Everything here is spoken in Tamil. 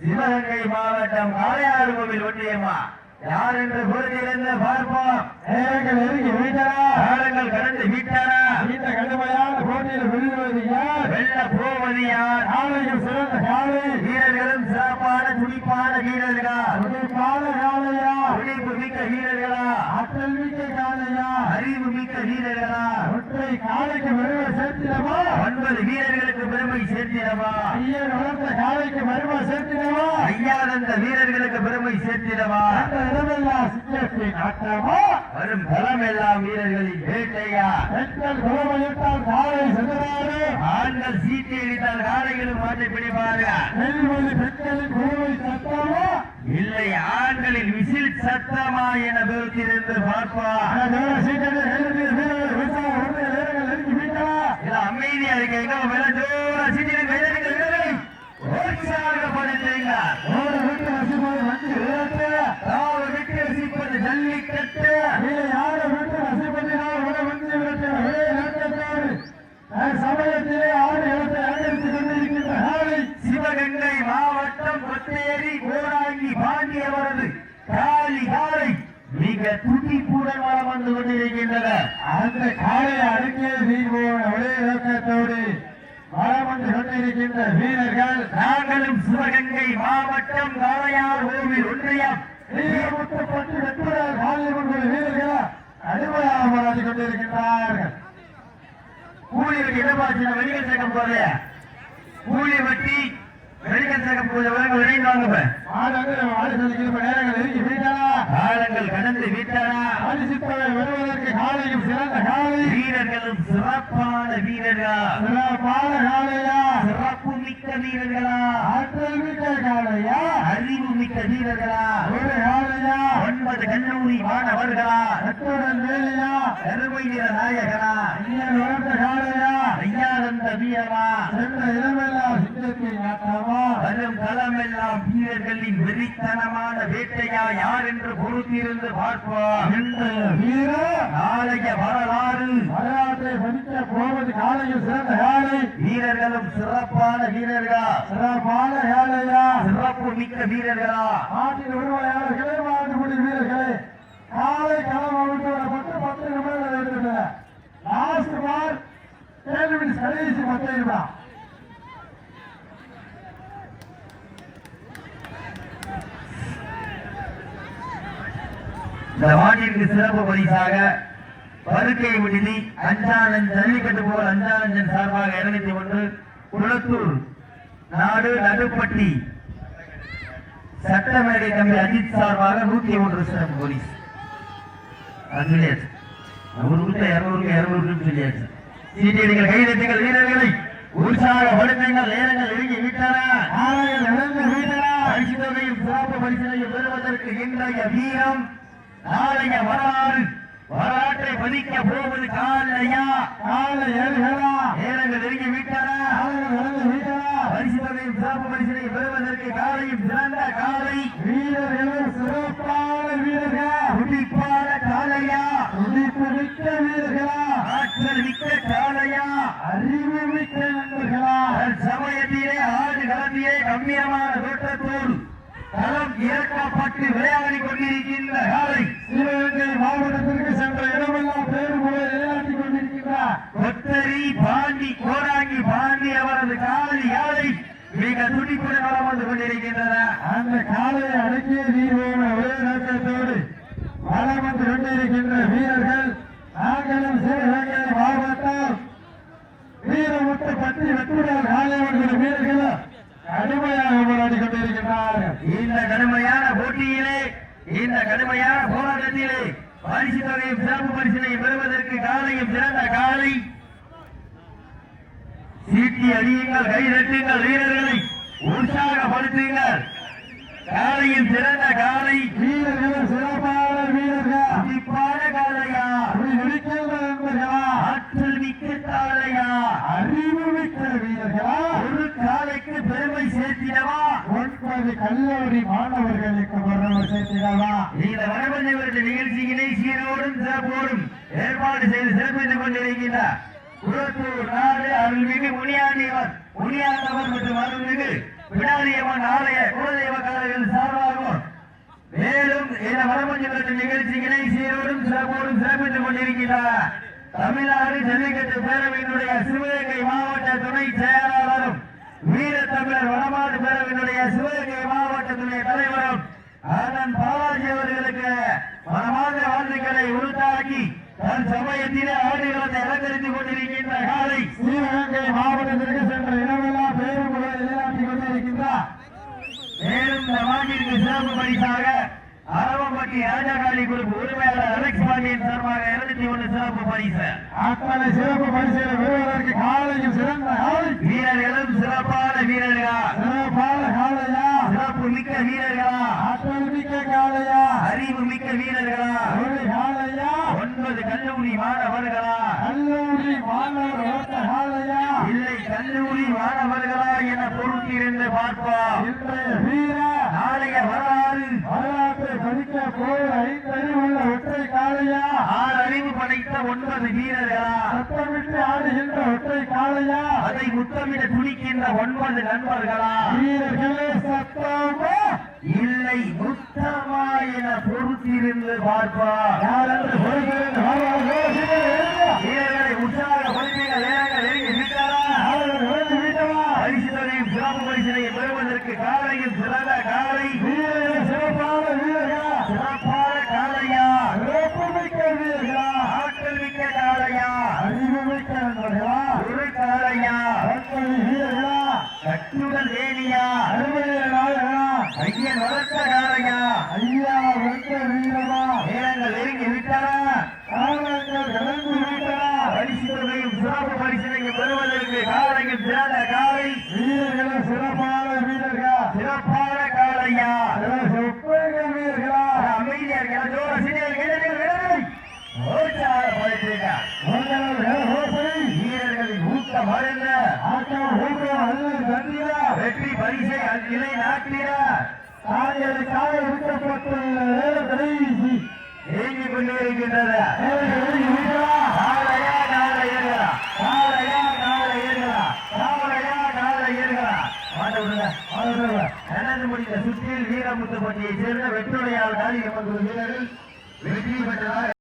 சிவகங்கை மாவட்டம் காளையாறு கோவில் ஒன்றியம்மா. யார் என்று பொறுத்திருந்து பார்ப்போம். நேரங்கள் நெருங்கி விட்டன. காலங்கள் கடந்து விட்டன. இந்த கடுமையான போட்டியில் விழுவது யார்? வெல்ல போவது யார்? காலையில் சிறந்த காலை சிறப்பான துடிப்பான வீரர்களா? துடிப்பான காலையா? துடிப்பு மிக்க வீரர்களா? ஆற்றல் மிக்க காலையா? அறிவு மிக்க வீரர்களா? ஒற்றை காலைக்கு வருவ சேர்த்திடவா? ஒன்பது வீரர்களுக்கு பெருமை சேர்த்திடவா? ஐயன் வளர்த்த காலைக்கு வருவ சேர்த்திடவா? ஐயாதந்த வீரர்களுக்கு பெருமை சேர்த்திடவா? இடமெல்லாம் சிங்கத்தின் ஆட்டமா வரும் களம் எல்லாம் வீரர்களின் வேட்டையா? பெண்கள் குலமையிட்டால் காலை சென்றாரு ஆண்கள் சீட்டி அடித்தால் காளைகளும் மாட்டை பிடிப்பார்கள். பெண்களின் சத்தமா என தூரத்திலிருந்து பார்ப்பார் இல்ல அமைதியா இருக்கீங்க மேல ஜோரா சீட்டி கைதடிங்க வீரர்களை உற்சாகப்படுத்துங்க தாவ விட்டு ரசிப்பது ஜல்லிக்கட்டு சமயத்திலே ஆறு இடத்தை அலங்கரித்துக் கொண்டிருக்கின்ற காலை சிவகங்கை மாவட்டம் கொத்தேரி கோராங்கி பாண்டியவரது காளி காலை மிக கூட வளம் வந்து கொண்டிருக்கின்றன. அந்த காலையை அடக்கிய நீங்கோட ஒரே நோக்கத்தோடு வளம் வந்து கொண்டிருக்கின்ற வீரர்கள் நாங்களும் சிவகங்கை மாவட்டம் காளையார் கோவில் ஒன்றியம் நீரமுட்டப்பட்டு வெட்டுடன் காலையில் வீரர்கள் அடிமையாக போராடி கொண்டிருக்கின்றார்கள். கூலி வெட்டி இடமாச்சு வெளிகள் சேர்க்கும் போது கூலி வெட்டி வெளிகள் சேர்க்கும் போது விரைந்து வாங்க மாடங்கள் வாடி செலுக்கிற நேரங்கள் நெருங்கி விட்டன காலங்கள் கடந்து விட்டன பரிசுத்தவை வருவதற்கு காலையும் சிறந்த காலை. வீரர்களும் சிறப்பான வீரர்களா? சிறப்பான காலையா? சிறப்பு மிக்க வீரர்களா? ஆற்றல் மிக்க காலையா? அறிவு மிக்க வீரர்களா? ஒரு காலையா? ஒன்பது கல்லூரி மாணவர்களா? நட்டுடன் வேலையா? கருமை நிற நாயகனா? ஐயன் வளர்த்த காலையா? ஐயானந்த வீரமா சென்ற இடமெல்லாம் சிங்கத்தின் ஆட்டமா வரும் களமெல்லாம் வீரர்களின் வெறித்தனமான வேட்டையா யார் என்று பொறுத்திருந்து பார்ப்போம். இன்றைய வீரர்? நாளைய வரலாறு. வரலாற்றை படிக்க போவது காலையில் சிறந்த காலை வீரர்களும் சிறப்பான வீரர்களா? சிறப்பான காலையா சிறப்பு மிக்க வீரர்களா? நாட்டின் மாட்டுக்குடி வீரர்களே காலை களம் வரப்பட்டு பத்து நிமிடங்கள் எடுத்துட்டன லாஸ்ட் பார் ஏழு மினிட்ஸ் கடைசி பத்து நிமிடம். இந்த வாட்டிற்கு சிறப்பு பரிசாக பருக்கை விடுதி அஞ்சானன் ஜல்லிக்கட்டு போல் அஞ்சானஞ்சன் சார்பாக இருநூத்தி ஒன்று குளத்தூர் நாடு நடுப்பட்டி சட்டமேடை தம்பி அஜித் சார்பாக நூத்தி ஒன்று சிறப்பு போலீஸ். அது சொல்லியாச்சு இருநூறுக்கு இருநூறு சொல்லியாச்சு சீட்டியடிகள் வீரர்களை உற்சாகப்படுத்துங்கள். நேரங்கள் நெருங்கி விட்டன. பரிசு தொகையும் சிறப்பு பரிசனையும் பெறுவதற்கு இன்றைய வீரம் நாளைய வரலாறு வரலாற்றை பதிக்க போவது காலையா? காலை ஏழுகளா நேரங்கள் நெருங்கி விட்டன. காலையில் இழந்த வீரரா பரிசு தொகையும் சிறப்பு பரிசனையும் பெறுவதற்கு காலையும் சிறந்த காலை. வீரர்களும் சிறப்பான வீரர்கள்? துடிப்பான காலையா? துடிப்பு மிக்க வீரர்களா? ஆற்றல் மிக்க காலையா? அறிவு மிக்க நண்பர்களா? சமயத்திலே ஆடு களத்திலே கம்பீரமான தோட்டத்தோடு களம் இறக்கப்பட்டு விளையாடி கொண்டிருக்கின்ற காலை சிவகங்கை மாவட்டத்திற்கு சென்ற இடமெல்லாம் பேரு போல நிலைநாட்டிக் கொண்டிருக்கிறார் கொத்தரி பாண்டி கோராங்கி பாண்டி அவரது காலை யாரை மிக துடிப்புடன் வளம் வந்து கொண்டிருக்கின்றன. அந்த காலையை அடக்கிய வீரோட ஒரே நோக்கத்தோடு வளம் வந்து கொண்டிருக்கின்ற வீரர்கள் நாங்களும் சிவகங்கை மாவட்டம். வீரமுத்து பற்றி வெட்டுடன் காலையவர்கள் வீரர்கள் கடுமையாக போராடி கொண்டிருக்கிறார்கள் இந்த கடுமையான போட்டியிலே இந்த கடுமையான போராட்டத்திலே பரிசு தொகையும் சிறப்பு பரிசினை பெறுவதற்கு காலையும் சிறந்த காலை. சீட்டி அடியுங்கள் கைதட்டுங்கள் வீரர்களை உற்சாகப்படுத்துங்கள். காலையும் சிறந்த காலை வீரர்கள் சிறப்பான வீரர்கள் துடிப்பான காலையா அப்படி நடிக்கின்ற நண்பர்களா ஆற்றல் மிக்க காலையா அறிவு மிக்க வீரர்களா ஒரு காலைக்கு பெருமை சேர்த்திடவா ஒன்பது கல்லூரி மாணவர்களுக்கு ஒருவர் சேர்த்திடவா இந்த வடமஞ்சவரது நிகழ்ச்சியினை சீரோடும் சிறப்போடும் ஏற்பாடு செய்து சிறப்பித்துக் கொண்டிருக்கின்றார். குளத்தூர் நாடு அருள்மிகு முனியாண்டிவர் முனியாண்டவர் மற்றும் அருள்மிகு பிடாரியம்மன் ஆலய குலதெய்வ காலையில் சார்பாகவும் மேலும் இந்த வடமஞ்சு நிகழ்ச்சிகளை சீரோடும் சிறப்போடும் சிறப்பித்துக் கொண்டிருக்கிறார் தமிழ்நாடு ஜல்லிக்கட்டு பேரவையினுடைய சிவகங்கை மாவட்ட துணை செயலாளரும் வீரத்தமிழர் வடமாடு பேரவையினுடைய சிவகங்கை மாவட்ட தன் சமயத்திலே ஆடுகளத்தை அலங்கரித்துக் கொண்டிருக்கின்ற காலை சிவகங்கை மாவட்டத்திற்கு சென்ற இடமெல்லாம் பேருந்துகளை நிலைநாட்டிக் கொண்டிருக்கின்றார். மேலும் இந்த வாக்கிற்கு சிறப்பு பரிசாக அரவம்பட்டி ராஜாகாளி குரூப் உரிமையாளர் அலெக்ஸ் பாண்டியன் சார்பாக இருநூத்தி ஒன்று சிறப்பு பரிசு. அத்தனை சிறப்பு பரிசுகளை பெறுவதற்கு காலையில் சிறந்த காலை. வீரர்களும் சிறப்பான வீரர்களா? சிறப்பான காலையா? சிறப்பு மிக்க வீரர்களா? ஆற்றல் மிக்க காலையா? அறிவு மிக்க வீரர்களா? காலையா? ஒன்பது கல்லூரி மாணவர்களா? கல்லூரி மாணவர் ஓட்ட காலையா இல்லை கல்லூரி மாணவர்களா என பொறுத்திருந்து வீர நாளைய வரலாறு. வரலாற்றை படிக்க போய் ஐந்தறிவுள்ள ஒற்றை காலையா ஆறு அறிவு படைத்த ஒன்பது வீரர்களா? சத்தமிட்டு ஆடுகின்ற ஒற்றை காலையா அதை முத்தமிட துடிக்கின்ற ஒன்பது நண்பர்களா? வீரர்களே சத்தமா? இல்லை முத்தமா என பொறுத்திருந்து பார்ப்போம் யார் என்று காலையில் சிறந்த காலை. சிறப்பான வீரர்களா? சிறப்பான காலையா? சிறப்பு மிக்க வீரர்களா? ஆற்றல் மிக்க காலையா? அறிவு மிக்க நண்பர்களா? ஒரு காலையா? வீரர்களா? கட்டுடல் வேணியா? அருமைய ஐயன் வளர்த்த காலையா ஐயா வளர்த்த வீரமா நேரங்கள் நெருங்கி விட்டாரா காலங்கள் கடந்து விட்டனா பரிசுகளையும் சிறப்பு பரிசனையும் பெறுவதற்கு காலையில் சிறந்த காலை. வீரர்களே சிறப்பான வீரர்கள். சிறப்பான காலையா. வீரர்களா. அமைதியர்கள் இருக்கிற ஜோர சீனியர் வீரர்கள் வீரர்களை உற்சாகப்படுத்துங்க. உங்கள் வீரர்களின் ஊக்கம் அருந்த ஆக்கம் ஊக்கம் அல்லது தண்ணீர் வெற்றி பரிசை நிலை நாட்டினார். தாங்களுக்காக விற்கப்பட்டுள்ள கடைசி இயங்கிக் கொண்டிருக்கின்றது காலையா காலை ஏறுகிறா? காலையா காலை ஏறுகிறா? காலையா காலை ஏறுகிறா? மாட்ட விடுங்க அவர்கள் நடந்து சேர்ந்த வெற்றுடையால் காலி எமது வீரர்கள் வெற்றி பெற்றதாக